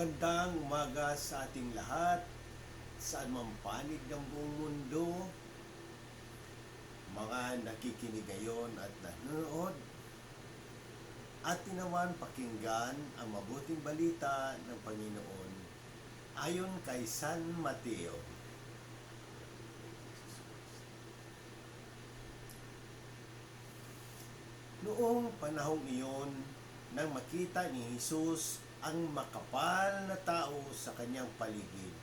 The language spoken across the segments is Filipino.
Magandang umaga sa ating lahat, saan man panig ng buong mundo, mga nakikinig ngayon at nanonood, at tinawan pakinggan ang mabuting balita ng Panginoon ayon kay San Mateo. Noong panahong iyon, nang makita ni Jesus ang makapal na tao sa kanyang paligid,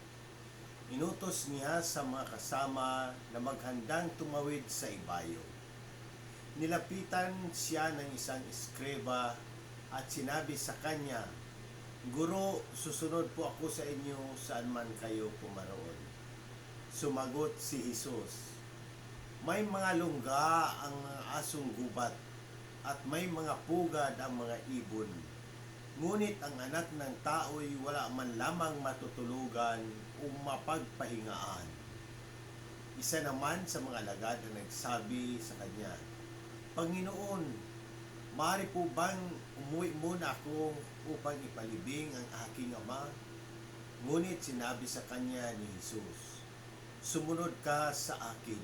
inutos niya sa mga kasama na maghandang tumawid sa ibayo. Nilapitan siya ng isang eskreba at sinabi sa kanya, Guro, susunod po ako sa inyo saan man kayo pumaroon. Sumagot si Jesus, May mga lungga ang asong gubat at may mga pugad ang mga ibon. Ngunit ang anak ng tao'y wala man lamang matutulugan o mapagpahingaan. Isa naman sa mga alagad na nagsabi sa kanya, Panginoon, maaari po bang umuwi muna ako upang ipalibing ang aking ama? Ngunit sinabi sa kanya ni Jesus, Sumunod ka sa akin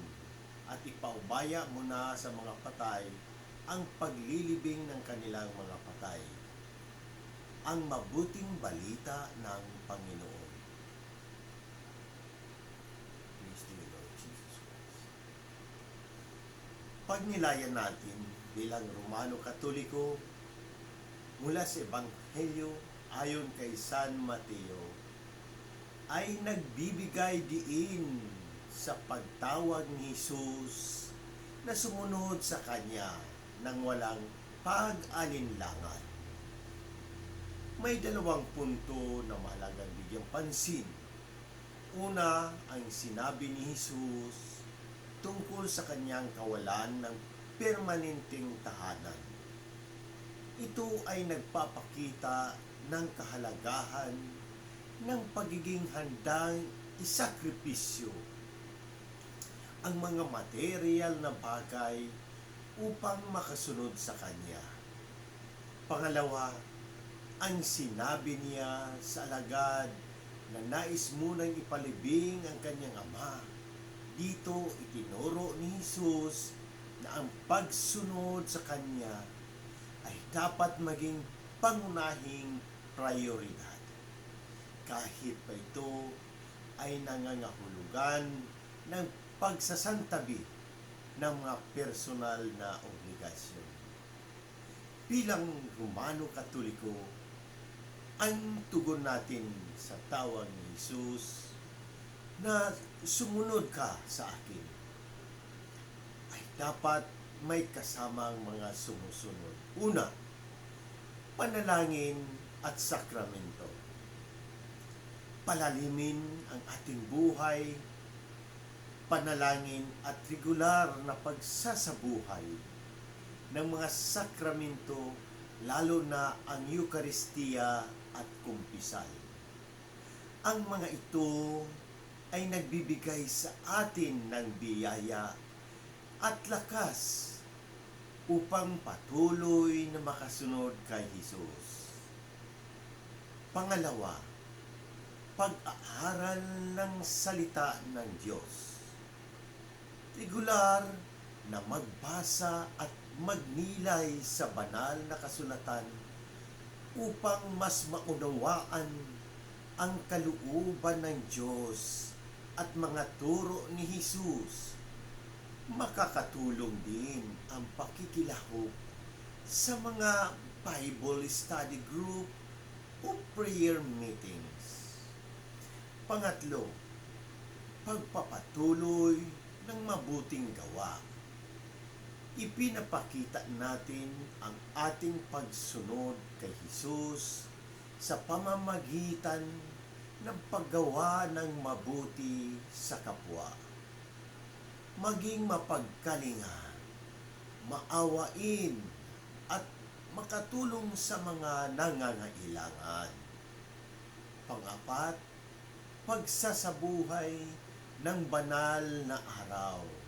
at ipaubaya mo na sa mga patay ang paglilibing ng kanilang mga patay. Ang mabuting balita ng Panginoon. Praise. Pagnilayan natin bilang Romano Katoliko mula sa Ebanghelyo ayon kay San Mateo ay nagbibigay diin sa pagtawag ni Jesus na sumunod sa Kanya nang walang pag-alinlangan. May dalawang punto na mahalagang bigyang pansin. Una, ang sinabi ni Jesus tungkol sa kanyang kawalan ng permanenteng tahanan. Ito ay nagpapakita ng kahalagahan ng pagiging handang isakripisyo ang mga material na bagay upang makasunod sa Kanya. Pangalawa, ang sinabi niya sa alagad na nais munang ipalibing ang kanyang ama. Dito itinuro ni Jesus na ang pagsunod sa Kanya ay dapat maging pangunahing prioridad. Kahit pa ito ay nangangahulugan ng pagsasantabi ng mga personal na obligasyon. Bilang Romano Katoliko, ang tugon natin sa tawag ni Jesus na sumunod ka sa akin ay dapat may kasamang mga sumusunod. Una, panalangin at sakramento. Palalimin ang ating buhay panalangin at regular na pagsasabuhay ng mga sakramento lalo na ang Eukaristiya at kumpisal. Ang mga ito ay nagbibigay sa atin ng biyaya at lakas upang patuloy na makasunod kay Jesus. Pangalawa, pag-aaral ng salita ng Diyos regular na magbasa at magnilay sa banal na kasulatan upang mas maunawaan ang kaluuban ng Diyos at mga turo ni Jesus. Makakatulong din ang pakikilahok sa mga Bible study group o prayer meetings. Pangatlo, pagpapatuloy ng mabuting gawa. Ipinapakita natin ang ating pagsunod kay Jesus sa pamamagitan ng paggawa ng mabuti sa kapwa. Maging mapagkalinga, maawain, at makatulong sa mga nangangailangan. Pangapat, pagsasabuhay ng banal na araw.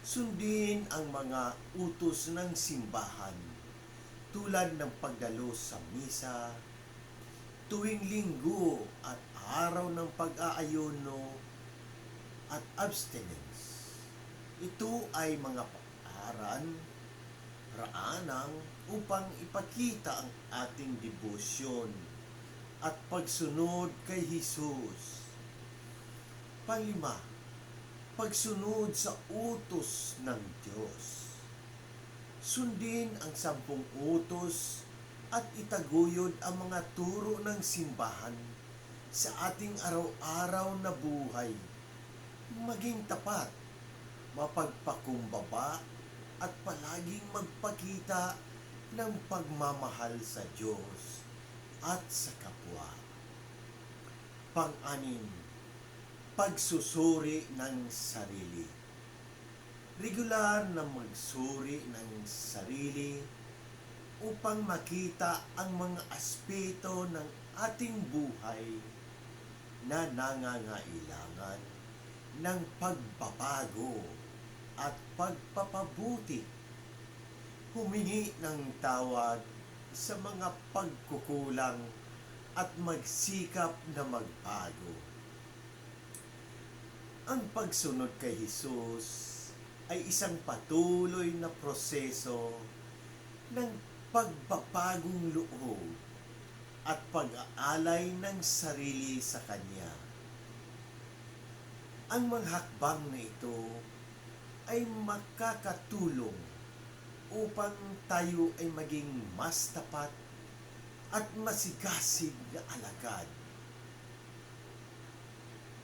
Sundin ang mga utos ng simbahan tulad ng pagdalo sa misa, tuwing linggo at araw ng pag-aayuno at abstinence. Ito ay mga paaran, raanang upang ipakita ang ating debosyon at pagsunod kay Jesus. Panglima, pagsunod sa utos ng Diyos. Sundin ang sampung utos at itaguyod ang mga turo ng simbahan sa ating araw-araw na buhay. Maging tapat, mapagpakumbaba at palaging magpakita ng pagmamahal sa Diyos at sa kapwa. Pang-anim, pagsusuri ng sarili. Regular na magsuri ng sarili upang makita ang mga aspeto ng ating buhay na nangangailangan ng pagbabago at pagpapabuti. Humingi ng tawad sa mga pagkukulang at magsikap na magbago. Ang pagsunod kay Jesus ay isang patuloy na proseso ng pagbabagong loob at pag-aalay ng sarili sa Kanya. Ang mga hakbang na ito ay makakatulong upang tayo ay maging mas tapat at masigasig na alagad.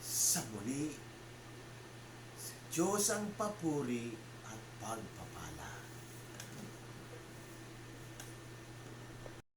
Sa muli, Diyos ang papuri at pag